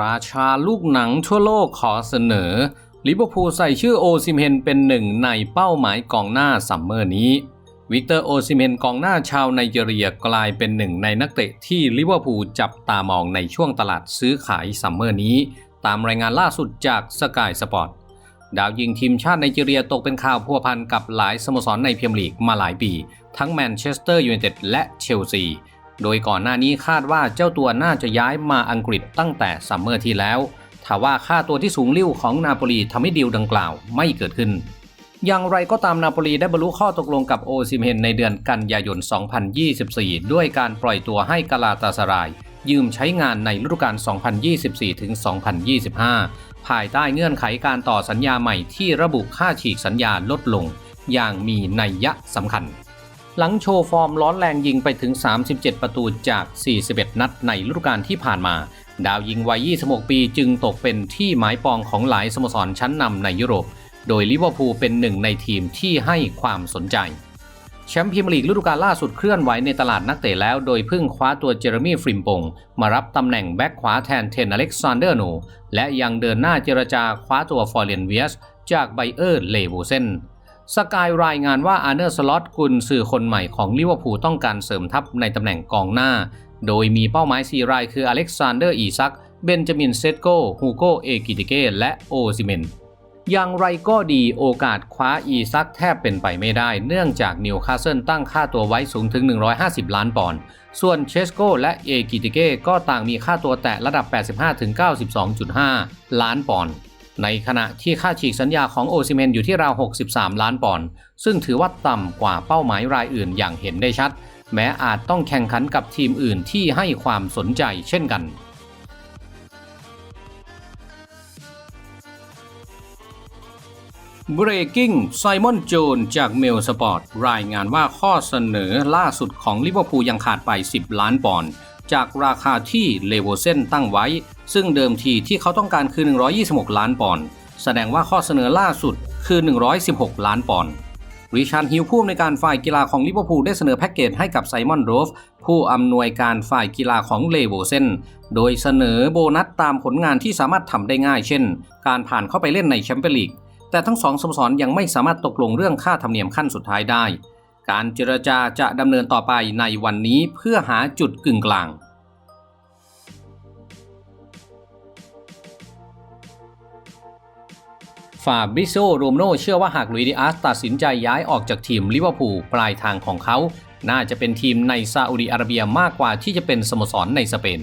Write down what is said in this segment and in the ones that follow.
ราชาลูกหนังทั่วโลกขอเสนอลิเวอร์พูลใส่ชื่อโอซิเมนเป็นหนึ่งในเป้าหมายกองหน้าซัมเมอร์นี้ วิกเตอร์โอซิเมนกองหน้าชาวไนจีเรียกลายเป็นหนึ่งในนักเตะที่ลิเวอร์พูลจับตามองในช่วงตลาดซื้อขายซัมเมอร์นี้ ตามรายงานล่าสุดจากสกายสปอร์ตดาวยิงทีมชาติไนจีเรียตกเป็นข่าวพัวพันกับหลายสโมสรในพรีเมียร์ลีกมาหลายปี ทั้งแมนเชสเตอร์ยูไนเต็ดและเชลซี โดยก่อนหน้านี้คาดว่าเจ้าตัวน่าจะย้ายมาอังกฤษตั้งแต่ซัมเมอร์ที่แล้วถ้าว่าค่าตัวที่สูงลิ่วของนาโปลีทำให้ดีลดังกล่าวไม่เกิดขึ้น อย่างไรก็ตามนาโปลีได้บรรลุข้อตกลงกับโอซิเมนในเดือนกันยายน 2024 ด้วยการปล่อยตัวให้กาลาตาสราย ยืมใช้งานในฤดูกาล 2024-2025 ภายใต้เงื่อนไขการต่อสัญญาใหม่ที่ระบุค่าฉีกสัญญาลดลง อย่างมีนัยยะสำคัญ หลังโชว์ฟอร์มร้อนแรงยิงไปถึง 37 ประตูจาก 41 นัดในฤดูกาลที่ผ่านมา ดาวยิงวัย 26 ปีจึงตกเป็นที่หมายปองของหลายสโมสรชั้นนำในยุโรป โดยลิเวอร์พูลเป็นหนึ่งในทีมที่ให้ความสนใจ แชมป์พรีเมียร์ลีกฤดูกาลล่าสุดเคลื่อนไหวในตลาดนักเตะแล้วโดยเพิ่งคว้าตัวเจอร์มี่ฟริมปงมารับตำแหน่งแบ็คขวาแทนเทนอเล็กซานเดอร์โนและยังเดินหน้าเจรจาคว้าตัวฟอร์เรนเวียสจากไบเออร์เลโวเซน สกายรายงานว่าอาร์เนอร์สล็อตกุนสื่อคนใหม่ของลิเวอร์พูลต้องการเสริมทัพในตำแหน่งกองหน้า โดยมีเป้าหมาย 4 รายคืออเล็กซานเดอร์อีซัก เบนจามินเซตโกฮูโกเอกิติเก และโอซิเมนอย่างไรก็ดีโอกาสคว้าอีซักแทบเป็นไปไม่ได้ เนื่องจากนิวคาสเซิลตั้งค่าตัวไว้สูงถึง 150 ล้านปอนด์ ส่วนเชสโกและเอกิติเกก็ต่างมีค่าตัวแตะระดับ 85-92.5 ล้านปอนด์ ในขณะที่ค่าฉีกสัญญาของโอซิเมนอยู่ที่ราว 63 ล้านปอนด์ซึ่งถือว่าต่ำกว่าเป้าหมายรายอื่นอย่างเห็นได้ชัด แม้อาจต้องแข่งขันกับทีมอื่นที่ให้ความสนใจเช่นกัน Breaking ไซมอนโจนจากเมลสปอร์ตรายงานว่าข้อเสนอล่าสุดของลิเวอร์พูลยังขาดไป 10 ล้านปอนด์จากราคาที่เลโวเซนตั้งไว้ ซึ่งเดิมทีที่เขาต้องการคือ 126 ล้านปอนด์แสดงว่าข้อเสนอล่าสุดคือ 116 ล้านปอนด์ริชาร์ดฮิลผู้อำนวยการฝ่ายกีฬาของลิเวอร์พูลได้เสนอแพ็กเกจให้กับไซมอนโรฟผู้อำนวยการฝ่ายกีฬาของเลโวเซนโดยเสนอโบนัสตามผลงานที่สามารถทำได้ง่ายเช่น การผ่านเข้าไปเล่นในแชมเปี้ยนลีกแต่ทั้งสองสโมสรยังไม่สามารถตกลงเรื่องค่าธรรมเนียมขั้นสุดท้ายได้ การเจรจาจะดำเนินต่อไปในวันนี้เพื่อหาจุดกึ่งกลาง ฟาบริโซโรมโนเชื่อว่าหากลุยดิอาสตัดสินใจย้ายออกจากทีมลิเวอร์พูลปลายทางของเขา น่าจะเป็นทีมในซาอุดิอาระเบียมากกว่าที่จะเป็นสโมสรในสเปน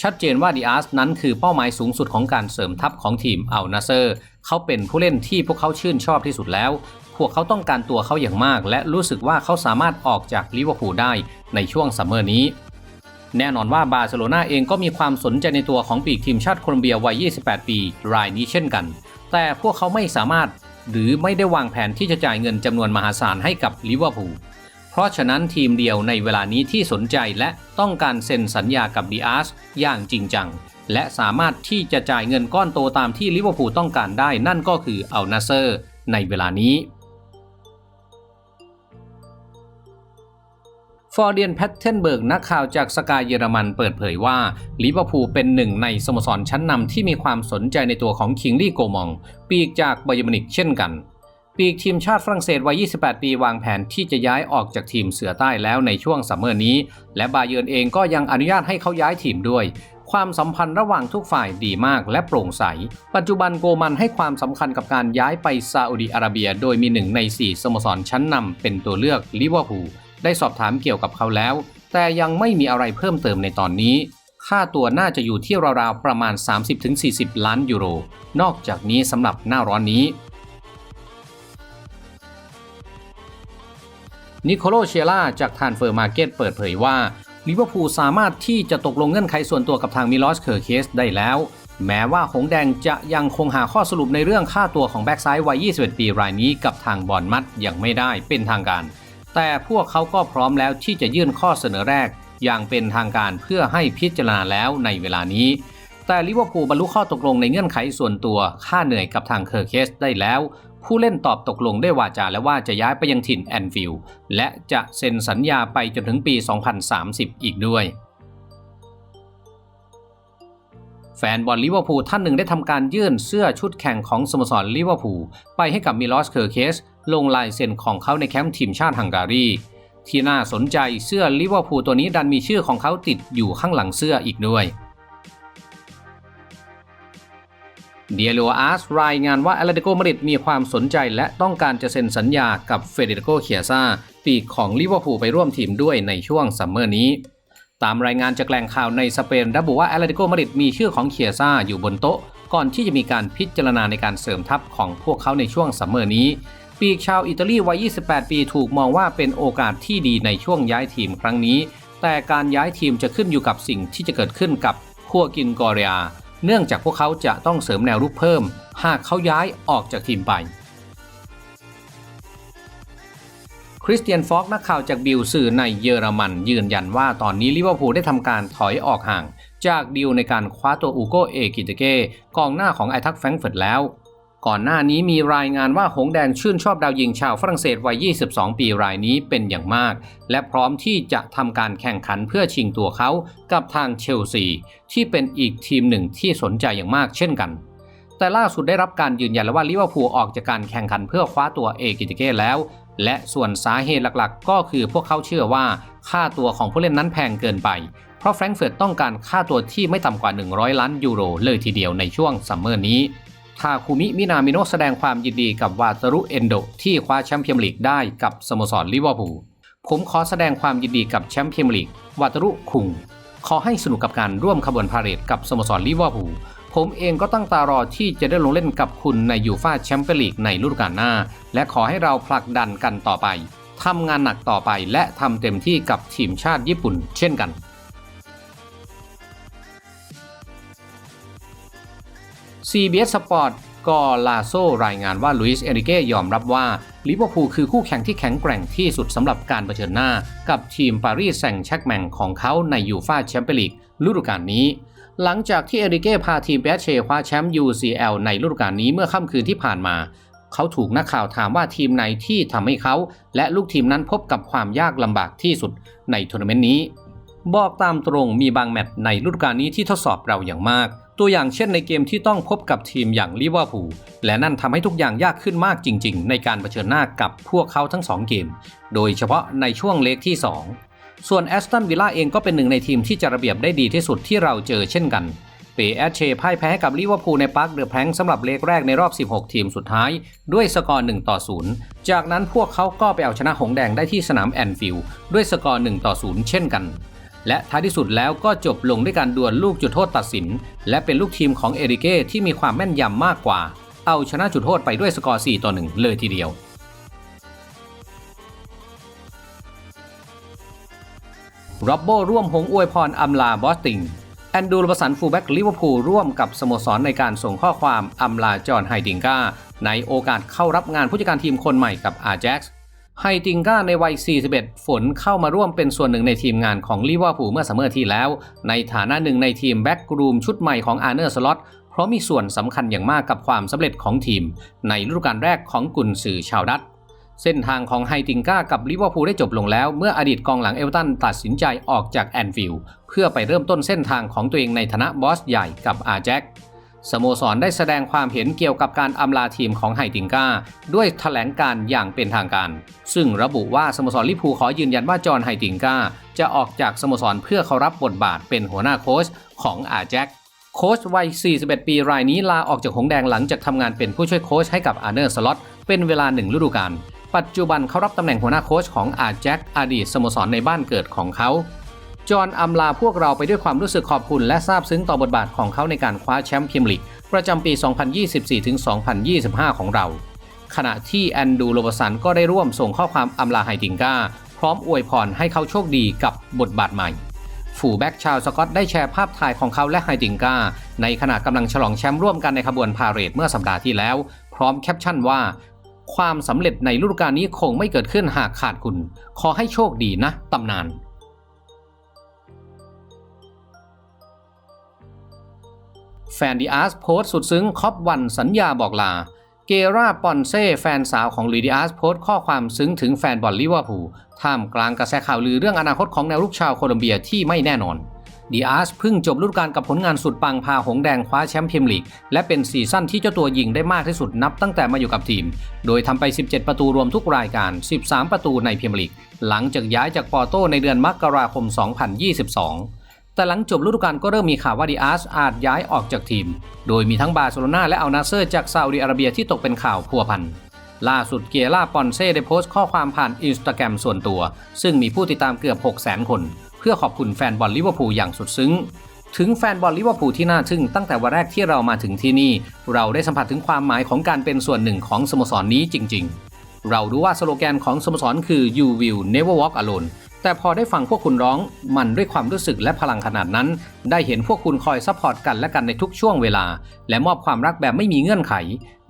ชัดเจนว่าดิอาสนั้นคือเป้าหมายสูงสุดของการเสริมทัพของทีมอัลนาเซอร์ เขาเป็นผู้เล่นที่พวกเขาชื่นชอบที่สุดแล้ว พวกเขาต้องการตัวเขาอย่างมาก และรู้สึกว่าเขาสามารถออกจากลิเวอร์พูลได้ในช่วงซัมเมอร์นี้แน่นอนว่าบาร์เซโลนาเองก็มีความสนใจในตัวของปีกทีมชาติโคลอมเบียวัย 28 ปี รายนี้เช่นกัน แต่พวกเขาไม่สามารถหรือไม่ได้วางแผนที่จะจ่ายเงินจำนวนมหาศาลให้กับลิเวอร์พูล เพราะฉะนั้นทีมเดียวในเวลานี้ที่สนใจและต้องการเซ็นสัญญากับดีอาร์สอย่างจริงจัง และสามารถที่จะจ่ายเงินก้อนโตตามที่ลิเวอร์พูลต้องการได้นั่นก็คืออัลนาเซอร์ในเวลานี้ ฟอร์เดียนแพทเทนเบิร์กนักข่าวจากสกายเยอรมันเปิดเผยว่าลิเวอร์พูลเป็นหนึ่งในสโมสรชั้นนำที่มีความสนใจในตัวของคิงลี่โกมอง ปีกจากไบเยอร์มินิกเช่นกันปีกทีมชาติฝรั่งเศสวัย 28 ปีวางแผนที่จะย้ายออกจากทีมเสือใต้แล้วในช่วงซัมเมอร์นี้ และบาเยิร์นเองก็ยังอนุญาตให้เขาย้ายทีมด้วย ความสัมพันธ์ระหว่างทุกฝ่ายดีมากและโปร่งใส ปัจจุบันโกมันให้ความสำคัญกับการย้ายไปซาอุดิอาระเบีย โดยมีหนึ่งใน 4 สโมสรชั้นนำเป็นตัวเลือกลิเวอร์พูล ได้สอบถามเกี่ยวกับเขาแล้ว แต่ยังไม่มีอะไรเพิ่มเติมในตอนนี้ ค่าตัวน่าจะอยู่ที่ราวๆประมาณ 30-40 ล้านยูโร นอกจากนี้สำหรับหน้าร้อนนี้นิโคโลเชล่าจากทานเฟอร์มาร์เก็ตเปิดเผยว่าลิเวอร์พูลสามารถที่จะตกลงเงื่อนไขส่วนตัวกับทางมิลอสเคอร์เคสได้แล้ว แม้ว่าหงแดงจะยังคงหาข้อสรุปในเรื่องค่าตัวของแบ็กซ้ายวัย 21 ปีรายนี้กับทางบอลมัดยังไม่ได้เป็นทางการ แต่พวกเขาก็พร้อมแล้วที่จะยื่นข้อเสนอแรก อย่างเป็นทางการเพื่อให้พิจารณาแล้วในเวลานี้ แต่ลิเวอร์พูลบรรลุข้อตกลงในเงื่อนไขส่วนตัวค่าเหนื่อยกับทางเคอร์เคสได้แล้ว ผู้เล่นตอบตกลงได้วาจาแล้วว่าจะย้ายไปยังถิ่นแอนฟิลด์และจะเซ็นสัญญาไปจนถึงปี 2030 อีกด้วยแฟนบอลลิเวอร์พูลท่านหนึ่งได้ทำการยื่นเสื้อชุดแข่งของสโมสรลิเวอร์พูลไปให้กับมิลอสเคอร์เคส ลงลายเซ็นของเขาในแคมป์ทีมชาติฮังการี ที่น่าสนใจเสื้อลิเวอร์พูลตัวนี้ดันมีชื่อของเขาติดอยู่ข้างหลังเสื้ออีกด้วยเดียโลอาร์สรายงานว่าแอตเลติโกมาดริดมีความสนใจและต้องการจะเซ็นสัญญากับเฟเดริโกเคียซาปีกของลิเวอร์พูลไปร่วมทีมด้วยในช่วงซัมเมอร์นี้ ตามรายงานจากแหล่งข่าวในสเปนระบุว่าแอตเลติโกมาดริดมีชื่อของเคียซาอยู่บนโต๊ะ ก่อนที่จะมีการพิจารณาในการเสริมทัพของพวกเขาในช่วงซัมเมอร์นี้ ปีกชาวอิตาลีวัย 28 ปีถูกมองว่าเป็นโอกาสที่ดีในช่วงย้ายทีมครั้งนี้ แต่การย้ายทีมจะขึ้นอยู่กับสิ่งที่จะเกิดขึ้นกับคัวกินกอเรียเนื่องจากพวกเขาจะต้องเสริมแนวรุกเพิ่ม หากเขาย้ายออกจากทีมไป คริสเตียนฟอกนักข่าวจากบิลสื่อในเยอรมันยืนยันว่าตอนนี้ลิเวอร์พูลได้ทำการถอยออกห่าง จากดีลในการคว้าตัวอูโกเอกิเตเก้กองหน้าของไอทักแฟรงเฟิร์ตแล้ว ก่อนหน้านี้มีรายงานว่าหงแดงชื่นชอบดาวยิงชาวฝรั่งเศสวัย 22 ปีรายนี้เป็นอย่างมาก และพร้อมที่จะทำการแข่งขันเพื่อชิงตัวเขากับทางเชลซีที่เป็นอีกทีมหนึ่งที่สนใจอย่างมากเช่นกัน แต่ล่าสุดได้รับการยืนยันแล้วว่าลิเวอร์พูลออกจากการแข่งขันเพื่อคว้าตัวเอกิติเก้แล้ว และส่วนสาเหตุหลักๆ ก็คือพวกเขาเชื่อว่าค่าตัวของผู้เล่นนั้นแพงเกินไป เพราะแฟรงก์เฟิร์ตต้องการค่าตัวที่ไม่ต่ำกว่า 100 ล้านยูโรเลยทีเดียวในช่วงซัมเมอร์นี้ ทาคุมิมินามิโนะแสดงความยินดีกับวาตารุเอนโดที่คว้าแชมป์เปี้ยนลีกได้กับสโมสรลิเวอร์พูลผมขอแสดงความยินดีกับแชมป์เปี้ยนลีกวาตารุคุง ขอให้สนุกกับการร่วมขบวนพาเหรดกับสโมสรลิเวอร์พูลผมเองก็ตั้งตารอที่จะได้ลงเล่นกับคุณในยูฟาแชมเปี้ยนลีกในฤดูกาลหน้า และขอให้เราผลักดันกันต่อไปทำงานหนักต่อไปและทำเต็มที่กับทีมชาติญี่ปุ่น เช่นกัน CBS Sport กอลาโซรายงานว่าลุยส์เอริเก้ยอมรับว่าลิเวอร์พูลคือคู่แข่งที่แข็งแกร่งที่สุดสำหรับการเผชิญหน้า กับทีมปารีสแซงต์แชกแมงของเขาในยูฟาแชมเปี้ยนลีกฤดูกาลนี้ หลังจากที่เอริเก้พาทีมเปเชคว้าแชมป์ UCL ในฤดูกาลนี้เมื่อค่ำคืนที่ผ่านมา เขาถูกนักข่าวถามว่าทีมไหนที่ทำให้เขา และลูกทีมนั้นพบกับความยากลำบากที่สุดในทัวร์นาเมนต์นี้ บอกตามตรงมีบางแมตช์ในฤดูกาลนี้ที่ทดสอบเราอย่างมาก ตัวอย่างเช่นในเกมที่ต้องพบกับทีมอย่างลิเวอร์พูลและนั่นทำให้ทุกอย่างยากขึ้นมากจริง ๆ ในการเผชิญหน้ากับพวกเขาทั้ง 2 เกม โดยเฉพาะในช่วงเล็กที่ 2 ส่วนแอสตันวิลล่าเองก็เป็นหนึ่งในทีมที่จะระเบียบได้ดีที่สุดที่เราเจอเช่นกันเปแอชเชพ่ายแพ้กับลิเวอร์พูลในปาร์คเดอะแพงสำหรับเลกแรกในรอบ 16 ทีมสุดท้าย ด้วยสกอร์ 1 ต่อ 0 จากนั้นพวกเขาก็ไปเอาชนะหงแดงได้ที่สนามแอนฟิลด์ด้วยสกอร์ 1 ต่อ 0 เช่นกัน และท้ายที่สุดแล้วก็จบลงด้วยการดวลลูกจุดโทษตัดสิน และเป็นลูกทีมของเอริเก้ที่มีความแม่นยำมากกว่า เอาชนะจุดโทษไปด้วยสกอร์ 4 ต่อ 1 เลยทีเดียวร็อบโบร่วมหงอวยพรอำลาบอสติง แอนดูลประสันฟูลแบ็กลิเวอร์พูลร่วมกับสโมสรในการส่งข้อความอำลาจอห์นไฮดิงกาในโอกาสเข้ารับงานผู้จัดการทีมคนใหม่กับอาแจ็กซ์ ไฮดิงกาในวัย 41 ฝนเข้ามาร่วมเป็นส่วนหนึ่งในทีมงานของลิเวอร์พูลเมื่อซัมเมอร์ที่แล้ว ในฐานะหนึ่งในทีมแบ็กกรูมชุดใหม่ของอาร์เนอร์สล็อตเพราะมีส่วนสำคัญอย่างมากกับความสำเร็จของทีม ในฤดูกาลแรกของกุนซือชาวดัตเส้นทางของไฮติงก้ากับลิเวอร์พูลได้จบลงแล้ว เมื่ออดีตกองหลังเอเวอร์ตันตัดสินใจออกจากแอนฟิลด์เพื่อไปเริ่มต้นเส้นทางของตัวเองในฐานะบอสใหญ่กับอาแจ็ค สโมสรได้แสดงความเห็นเกี่ยวกับการอำลาทีมของไฮติงก้าด้วยแถลงการอย่างเป็นทางการ ซึ่งระบุว่าสโมสรลิพูขอยืนยันว่าจอห์นไฮติงก้าจะออกจากสโมสรเพื่อเขารับบทบาทเป็นหัวหน้าโค้ชของอาแจ็คโค้ชวัย 41 ปีรายนี้ลาออกจากหงแดงหลังจากทำงานเป็นผู้ช่วยโค้ชให้กับอาร์เนอร์สล็อตเป็นเวลาหนึ่งฤดูกาลปัจจุบันเขารับตำแหน่งหัวหน้าโค้ชของอาแจ็คอดีตสโมสรในบ้านเกิดของเขา จอห์นอำลาพวกเราไปด้วยความรู้สึกขอบคุณและซาบซึ้งต่อบทบาทของเขาในการคว้าแชมป์พรีเมียร์ลีกประจำปี 2024-2025 ของเรา ขณะที่แอนดูโรบสันก็ได้ร่วมส่งข้อความอำลาไฮติงกาพร้อมอวยพรให้เขาโชคดีกับบทบาทใหม่ฝูแบ็กชาวสกอตได้แชร์ภาพถ่ายของเขาและไฮติงกาในขณะกำลังฉลองแชมป์ร่วมกันในขบวนพาเหรดเมื่อสัปดาห์ที่แล้ว พร้อมแคปชั่นว่า ความสำเร็จในฤดูกาลนี้คงไม่เกิดขึ้นหากขาดคุณ ขอให้โชคดีนะตำนาน แฟนดีอาร์สโพสต์สุดซึ้งคอปวันสัญญาบอกลา เกราปอนเซ่แฟนสาวของลุยดิอาสโพสต์ข้อความซึ้งถึงแฟนบอลลิเวอร์พูลท่ามกลางกระแสข่าวลือเรื่องอนาคตของแนวรุกชาวโคลอมเบียที่ไม่แน่นอนดีอาร์สเพิ่งจบฤดูกาลกับผลงานสุดปังพาหงส์แดงคว้าแชมป์พรีเมียร์ลีก และเป็นซีซั่นที่เจ้าตัวยิงได้มากที่สุดนับตั้งแต่มาอยู่กับทีม โดยทำไป 17 ประตูรวมทุกรายการ 13 ประตูในพรีเมียร์ลีก หลังจากย้ายจากปอร์โตในเดือนมกราคม 2022 แต่หลังจบฤดูกาลก็เริ่มมีข่าวว่าดีอาร์สอาจย้ายออกจากทีม โดยมีทั้งบาร์เซโลนาและอัลนาเซอร์จากซาอุดิอาระเบียที่ตกเป็นข่าวพัวพัน ล่าสุดเกียร่าปอนเซ่ได้โพสต์ข้อความผ่านอินสตาแกรมส่วนตัว ซึ่งมีผู้ติดตามเกือบ600,000 คน เพื่อขอบคุณแฟนบอลลิเวอร์พูลอย่างสุดซึ้ง ถึงแฟนบอลลิเวอร์พูลที่น่าทึ่งตั้งแต่วันแรกที่เรามาถึงที่นี่ เราได้สัมผัสถึงความหมายของการเป็นส่วนหนึ่งของสโมสรนนี้จริง ๆ เรารู้ว่าสโลแกนของสโมสรคือ you will never walk alone แต่พอได้ฟังพวกคุณร้อง มันด้วยความรู้สึกและพลังขนาดนั้น ได้เห็นพวกคุณคอยซัพพอร์ตกันและกันในทุกช่วงเวลา และมอบความรักแบบไม่มีเงื่อนไข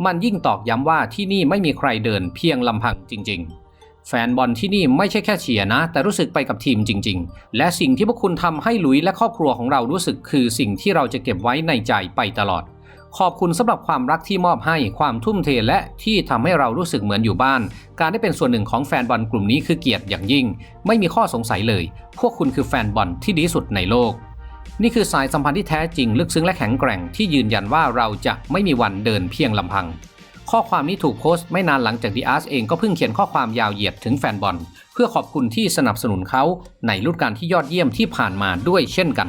มันยิ่งตอกย้ำว่าที่นี่ไม่มีใครเดินเพียงลำพังจริง ๆ แฟนบอลที่นี่ไม่ใช่แค่เชียร์นะ แต่รู้สึกไปกับทีมจริง ๆ และสิ่งที่พวกคุณทำให้หลุยและครอบครัวของเรารู้สึก คือสิ่งที่เราจะเก็บไว้ในใจไปตลอด ขอบคุณสำหรับความรักที่มอบให้ความทุ่มเทและที่ทำให้เรารู้สึกเหมือนอยู่บ้าน การได้เป็นส่วนหนึ่งของแฟนบอลกลุ่มนี้คือเกียรติอย่างยิ่ง ไม่มีข้อสงสัยเลย พวกคุณคือแฟนบอลที่ดีสุดในโลก นี่คือสายสัมพันธ์ที่แท้จริง ลึกซึ้งและแข็งแกร่งที่ยืนยันว่าเราจะไม่มีวันเดินเพียงลำพัง ข้อความนี้ถูกโพสต์ไม่นานหลังจากดีอาร์สเองก็เพิ่งเขียนข้อความยาวเหยียดถึงแฟนบอลเพื่อขอบคุณที่สนับสนุนเขาในฤดูกาลที่ยอดเยี่ยมที่ผ่านมาด้วยเช่นกัน